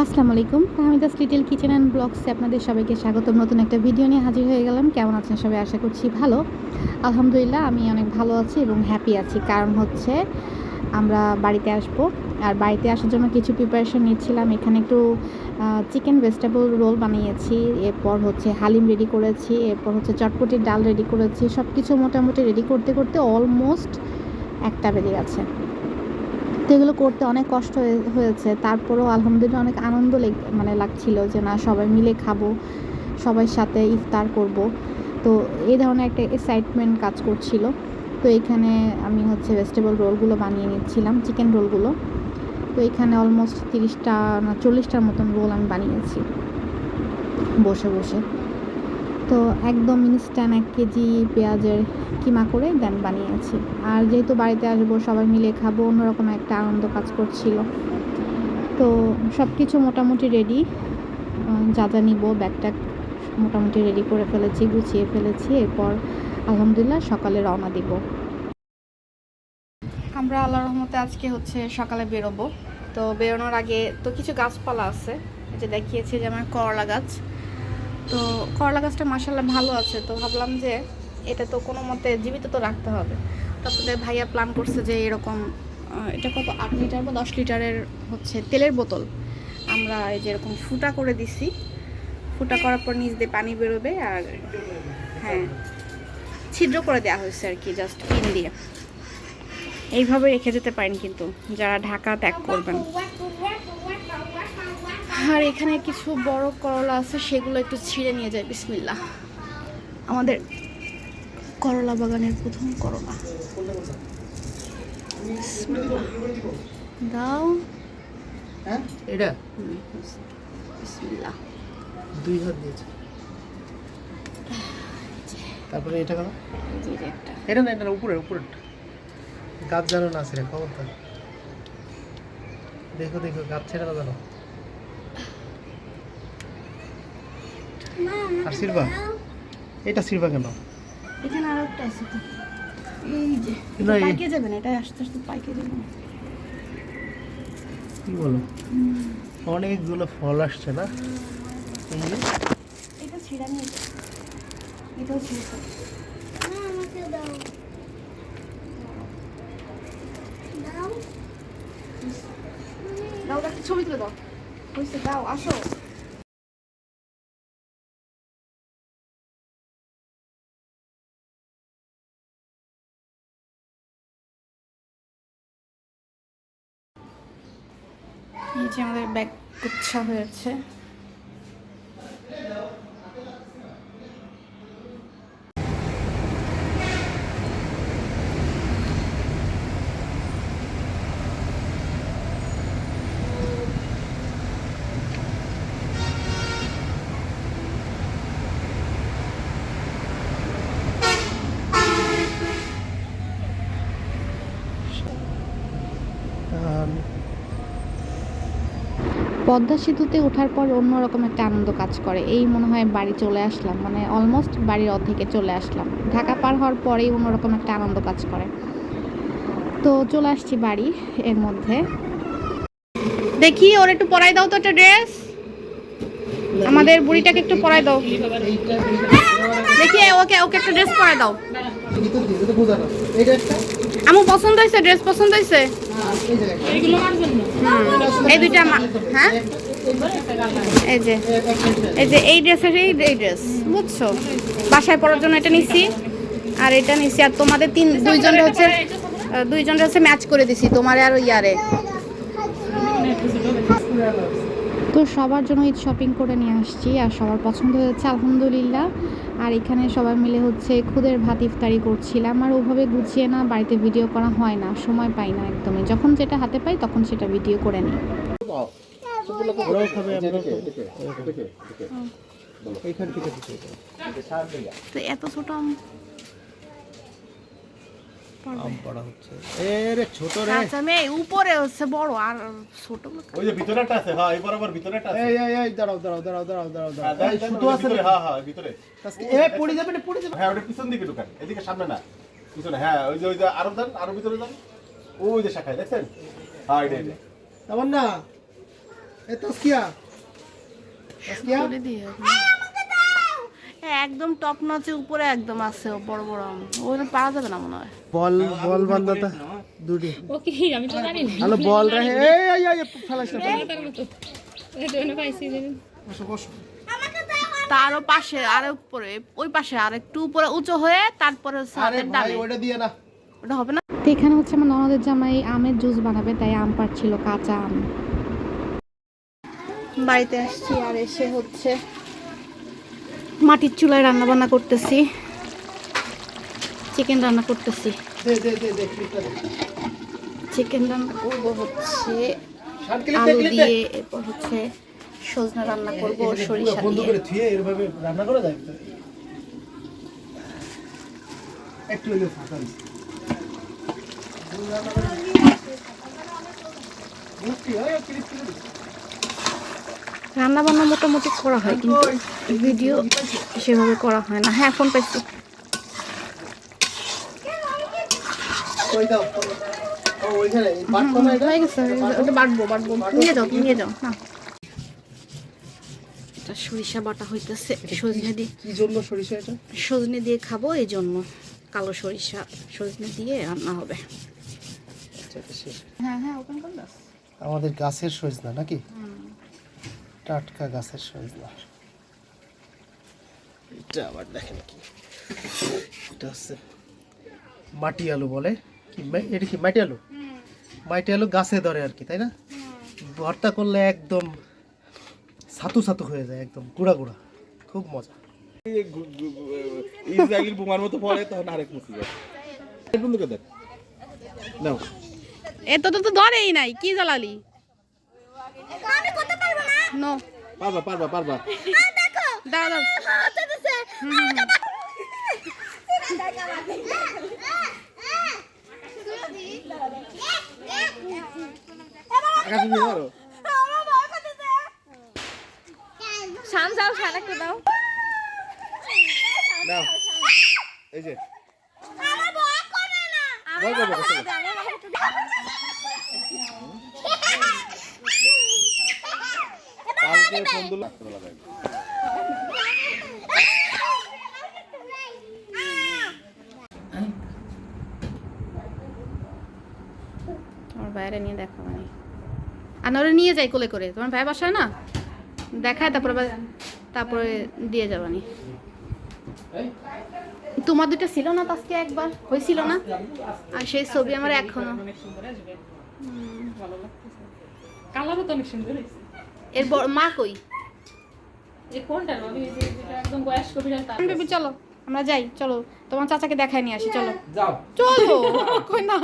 আসসালামু আলাইকুম। Fahmida's little kitchen and ব্লগসে আপনাদের সবাইকে স্বাগতম। নতুন একটা ভিডিও নিয়ে হাজির হয়ে গেলাম। কেমন আছেন সবাই? আশা করছি ভালো। আলহামদুলিল্লাহ, আমি অনেক ভালো আছি এবং হ্যাপি আছি। কারণ হচ্ছে, আমরা বাড়িতে আসব। আর বাড়িতে আসার জন্য কিছু প্রিপারেশন নিচ্ছিলাম। এখানে একটু চিকেন ভেজিটেবল রোল বানিয়েছি। এরপর হচ্ছে হালিম রেডি করেছি। এরপর হচ্ছে চটপটির ডাল রেডি করেছি। সব কিছু মোটামুটি রেডি করতে করতে অলমোস্ট একটা বেজে গেছে। তো এগুলো করতে অনেক কষ্ট হয়ে- হয়েছে। তারপরেও আলহামদুলিল্লাহ অনেক আনন্দ মানে লাগছিল যে না, সবাই মিলে খাব সবার সাথে ইফতার করব। তো এই ধরনের একটা এক্সাইটমেন্ট কাজ করছিল। তো এখানে আমি হচ্ছে ভেজিটেবল রোলগুলো বানিয়ে নিচ্ছিলাম চিকেন রোলগুলো তো এখানে অলমোস্ট তিরিশটা না, চল্লিশটার মতন রোল আমি বানিয়েছি। বসে বসে। তো একদম ইনস্ট্যান্ট এক কেজি পেঁয়াজের কিমা করে দেন বানিয়েছি। আর যেহেতু বাড়িতে আসব, সবাই মিলে খাব, অন্যরকম একটা আনন্দ কাজ করছিল। তো সব কিছু মোটামুটি রেডি যা যা নিব ব্যাগটা মোটামুটি রেডি করে ফেলেছি, গুছিয়ে ফেলেছি। এরপর আলহামদুলিল্লাহ সকালে রওনা দিব। আমরা আল্লাহ রহমতে আজকে হচ্ছে সকালে বেরোবো। তো বেরোনোর আগে তো কিছু গাছপালা আছে। যে দেখিয়েছি যে আমার করলা গাছ। তো করলা গাছটা মাসাল্লাহ ভালো আছে, তো ভাবলাম যে এটা তো কোনো মতে জীবিত তো রাখতে হবে। তো আপনাদের ভাইয়া প্ল্যান করছে যে এরকম এটা কত, আট লিটার বা দশ লিটারের হচ্ছে তেলের বোতল। আমরা এই যে এরকম ফুটা করে দিছি। ফুটা করার পর নিচ দিয়ে পানি বেরোবে আর হ্যাঁ ছিদ্র করে দেওয়া হয়েছে আর কি জাস্ট পিন দিয়ে। এইভাবে রেখে যেতে পারেন কিন্তু, যারা ঢাকা ত্যাগ করবেন। আর এখানে কিছু বড় করলা আছে সেগুলো একটু ছিঁড়ে নিয়ে যায় বিসমিল্লা আমাদের করলা বাগানের প্রথম করলা। দাও। হ্যাঁ? এটা? হুম, বিসমিল্লাহ। দুই হাত দিয়েছে। তারপরে এটা কেন এটা না এটা না, উপরের উপরেরটা গাছ জানো না আছে রে খবর দেখো দেখো গাছ ছেড়ে জানো আর সিলভা? এটা সিলভা কেন? এখানে আরও একটা আছে তো। এই যে না, পাইকে যাবেন এটা আস্তে আস্তে পাইকে যাবেন কি বলো? অনেকগুলো ফল আসছে না? এই যে। এটা ছিঁড়া নিয়ে। এটাও ছিঁড়ে ফেলো। দাও। দাও, একটা ছবি তুলে দাও। হয়েছে দাও আসো। এই যে আমাদের ব্যাগ গুচ্ছা হয়েছে। পদ্মা সেতুতে ওঠার পর অন্যরকম একটা আনন্দ কাজ করে। এই মনে হয় বাড়ি চলে আসলাম মানে অলমোস্ট বাড়ির অর্ধেকে চলে আসলাম। ঢাকা পার হওয়ার পরেই অন্যরকম একটা আনন্দ কাজ করে। তো চলে আসছি বাড়ি এর মধ্যে। দেখি, ওর একটু পরাই দাও তো একটা ড্রেস আমাদের বুড়িটাকে একটু পরাই দাও। দেখি, ওকে ওকে একটা ড্রেস পরাই দাও। আমার পছন্দ হয়েছে ড্রেস পছন্দ হয়েছে? এই দুইটা আমা- হ্যাঁ? এই যে এই যে এই ড্রেসের এই এই ড্রেস বুঝছ? বাসায় পরার জন্য এটা নিছি আর এটা নিছি আর তোমাদের তিন দুইজনের হচ্ছে আহ, দুইজনের হচ্ছে ম্যাচ করে দিছি তোমার আর ইয়ারে। তো সবার জন্য ঈদ শপিং করে নিয়ে আসছি আর সবার পছন্দ হয়েছে আলহামদুলিল্লাহ। আর এখানে সবাই মিলে হচ্ছে খুদের ভাত ইফতারি করছিলাম আর ওভাবে গুছিয়ে না বাড়িতে ভিডিও করা হয় না সময় পাই না একদমই। যখন যেটা হাতে পাই তখন সেটা ভিডিও করে নিই। তো এত ছোট আম পড়া হচ্ছে। এ রে ছোট রে। আচ্ছা আমি উপরে হচ্ছে বড় আর ছোট ওই যে ভিতরেটা আছে হ্যাঁ এই বরাবর ভিতরেটা আছে। এই এই এই দাঁড়াও দাঁড়াও দাঁড়াও দাঁড়াও দাঁড়াও হ্যাঁ, দাঁড়াও এই দেন, আছে ভিতরে, হ্যাঁ হ্যাঁ ভিতরে। এ পড়ে যাবে না পড়ে যাবে হ্যাঁ ওটা পিছন দিকে ঢুকান এদিকে সামনে না। পিছনে হ্যাঁ ওই যে ওই যে আরও যান আরও ভিতরে যান ওই যে শাখায় দেখছেন? হ্যাঁ না এ তাসকিয়া। তাসকিয়া? একদম টপ নচে উপরে একদম আছে বড় বড় আম। পাওয়া যাবে না মনে হয়। বল বল বান্দাটা দুটি। ওকে আমি তো জানি না। হ্যালো বল রে এই এই এই ফেলাস না। তারও পাশে আর উপরে ওই পাশে আর একটু উপরে উঁচু হয়ে তারপরে ডালে। ওটা দিয়ে না। ওটা হবে না? তো এখানে হচ্ছে আমার ননদের জামাই আমের জুস বানাবে তাই আম পাড়ছিল কাঁচা আম। বাড়িতে আসছি আর এসে হচ্ছে মাটির চুলায় রান্না বান্না করতেছি। চিকেন রান্না করতেছি। চিকেন রান্না করব হচ্ছে আলু দিয়ে এরপর হচ্ছে সজনে রান্না করব সরিষা দিয়ে। রান্না করা যায়? একটু হইলে ফাঁকা বুঝছি, ওই ক্লিপ তুলে দিছি। রান্না বান্না মোটামুটি করা হয় কিন্তু ভিডিও সেভাবে করা হয় না। হ্যাঁ ফোন পাইছি। কই দাও ও ওইখানে বাটকো না এটা হয়ে গেছে ওটা বাড়বো বাড়বো নিয়ে যাও নিয়ে যাও না। এটা সরিষা বাটা হইতেছে সজনে দিয়ে। কি জন্য সরিষা এটা? সজনে দিয়ে খাব এই জন্য। কালো সরিষা সজনে দিয়ে রান্না হবে। আচ্ছা। হ্যাঁ হ্যাঁ ওপেন করে দাও। আমাদের গাছের সজনা নাকি? টাটকা গাছের সজনা এটা আবার দেখেন কি। এটা হচ্ছে মাটি আলু বলে। কি এটা কি মাটি আলু? মাটি আলু গাছে ধরে আর কি তাই না? ভর্তা করলে একদম ছাতু ছাতু হয়ে যায় একদম গুঁড়া গুঁড়া। খুব মজা। ইসরায়েলের বোমার মতো পড়ে তখন আরেক মুসিবত এই বন্ধুকে দেখ। নাও। এ তো তো তো ধরেই নাই কি জ্বালালি? নো পারবা পারবা পারবা দাও দাও আকাশে নিয়ে পারো শামসাও সারাকে দাও নাও এই যে করবে কষ্ট করে। কালকে ফোন দিল তোমার বাইরে নিয়ে দেখা মানে আর ওরা নিয়ে যাই কোলে করে। তোমার ভাই বাসায় না? দেখায় তারপরে তারপরে দিয়ে যাবানি। তোমার দুটো ছিল না আজকে একবার? হয়েছিল না? আর সেই ছবি আমার এখনও। কালারও তো অনেক সুন্দর এর বড় মা কই? চলো আমরা যাই চলো তোমার চাচাকে দেখায় নিয়ে আসি চলো। যাও। চলো না?